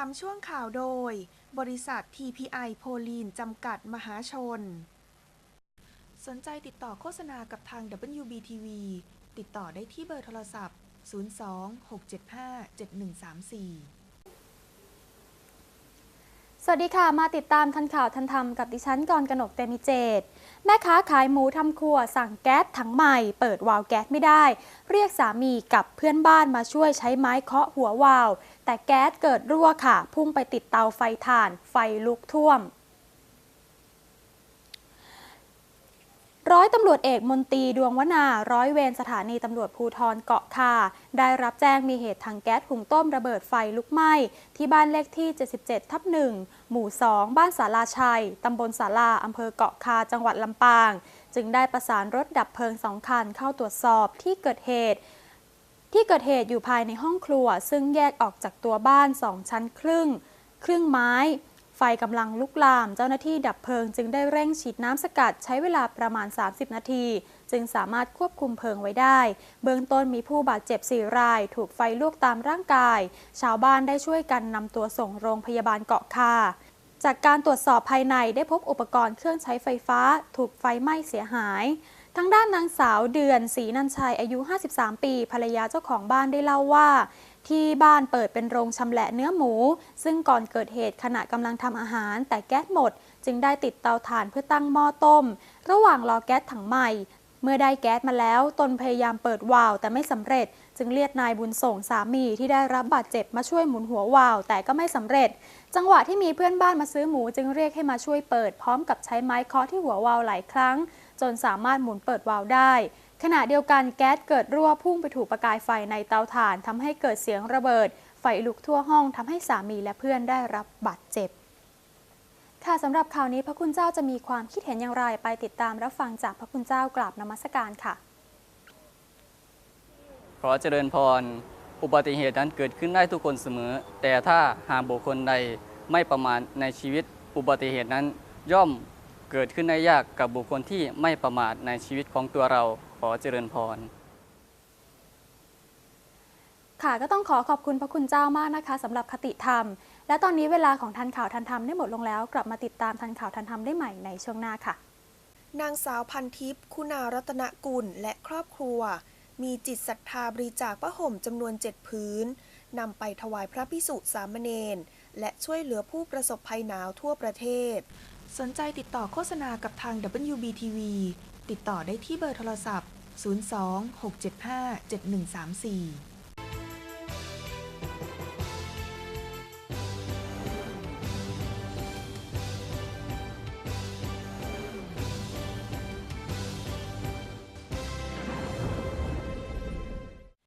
ามช่วงข่าวโดย บริษัท TPI โพลีน จำกัดมหาชน สนใจติดต่อโฆษณากับทาง WBTV ติดต่อได้ที่เบอร์โทรศัพท์ 02-675-7134 สวัสดีค่ะ มาติดตามทันข่าวทันธรรมกับดิฉันกรกนกเตมิเจต แม่ค้าขายหมูทำครัวสั่งแก๊สถังใหม่ เปิดวาล์วแก๊สไม่ได้ เรียกสามีกับเพื่อนบ้านมาช่วยใช้ไม้เคาะหัววาล์วแต่แก๊สเกิดรั่วค่ะ พุ่งไปติดเตาไฟถ่าน ไฟลุกท่วม ร้อยตำรวจเอกมนตรีดวงวนา ร้อยเวรสถานีตำรวจภูทรเกาะคา ได้รับแจ้งมีเหตุถังแก๊สหุงต้มระเบิดไฟลุกไหม้ ที่บ้านเลขที่ 77 ทับ1หมู่ 2 บ้านสาราชัย ตำบลสาราอำเภอเกาะคา จังหวัดลำปาง จึงได้ประสานรถดับเพลิงสองคันเข้าตรวจสอบที่เกิดเหตุที่เกิดเหตุอยู่ภายในห้องครัว ซึ่งแยกออกจากตัวบ้าน 2 ชั้นครึ่ง ครึ่งไม้ กำลังลุกลาม เจ้าหน้าที่ดับเพลิง จึงได้เร่งฉีดน้ำสกัดใช้เวลาประมาณ 30 นาที จึงสามารถควบคุมเพลิงไว้ได้ เบื้องต้นมีผู้บาดเจ็บ 4 ราย ถูกไฟลวกตามร่างกาย ชาวบ้านได้ช่วยกันนำตัวส่งโรงพยาบาลเกาะคาจากการตรวจสอบภายในได้พบอุปกรณ์เครื่องใช้ไฟฟ้า ถูกไฟไหม้เสียหายทางด้านนางสาวเดือนศรีนันชัยอายุ 53 ปี ภรรยาเจ้าของบ้านได้เล่าว่า ที่บ้านเปิดเป็นโรงชำแหละเนื้อหมู ซึ่งก่อนเกิดเหตุขณะกำลังทำอาหาร แต่แก๊สหมด จึงได้ติดเตาถ่านเพื่อตั้งหม้อต้ม ระหว่างรอแก๊สถังใหม่ เมื่อได้แก๊สมาแล้ว ตนพยายามเปิดวาล์วแต่ไม่สำเร็จ จึงเรียกนายบุญส่งสามีที่ได้รับบาดเจ็บมาช่วยหมุนหัววาล์วแต่ก็ไม่สำเร็จ จังหวะที่มีเพื่อนบ้านมาซื้อหมูจึงเรียกให้มาช่วยเปิดพร้อมกับใช้ไม้เคาะที่หัววาล์วหลายครั้ง จนสามารถหมุนเปิดวาล์วได้ ขณะเดียวกันแก๊สเกิดรั่วพุ่งไปถูกประกายไฟในเตาถ่านทำให้เกิดเสียงระเบิด ไฟลุกทั่วห้องทำให้สามีและเพื่อนได้รับบาดเจ็บ ค่ะสำหรับข่าวนี้พระคุณเจ้าจะมีความคิดเห็นอย่างไรไปติดตามรับฟังจากพระคุณเจ้ากราบนมัสการค่ะขอเจริญพร อุบัติเหตุนั้นเกิดขึ้นได้ทุกคนเสมอ แต่ถ้าหากบุคคลใดไม่ประมาทในชีวิต อุบัติเหตุนั้นย่อมเกิดขึ้นได้ยากกับบุคคลที่ไม่ประมาทในชีวิตของตัวเราขอเจริญพร ค่ะ ก็ต้องขอขอบคุณพระคุณเจ้ามากนะคะสำหรับคติธรรม และตอนนี้เวลาของทันข่าวทันธรรมได้หมดลงแล้ว กลับมาติดตามทันข่าวทันธรรมได้ใหม่ในช่วงหน้าค่ะ นางสาวพันทิพย์คุณารัตนกุลและครอบครัว มีจิตศรัทธาบริจาคผ้าห่มจำนวนเจ็ดพื้นนำไปถวายพระพิสุสามเณรและช่วยเหลือผู้ประสบภัยหนาวทั่วประเทศ สนใจติดต่อโฆษณากับทาง WBTV ติดต่อได้ที่เบอร์โทรศัพท์ 02 675 7134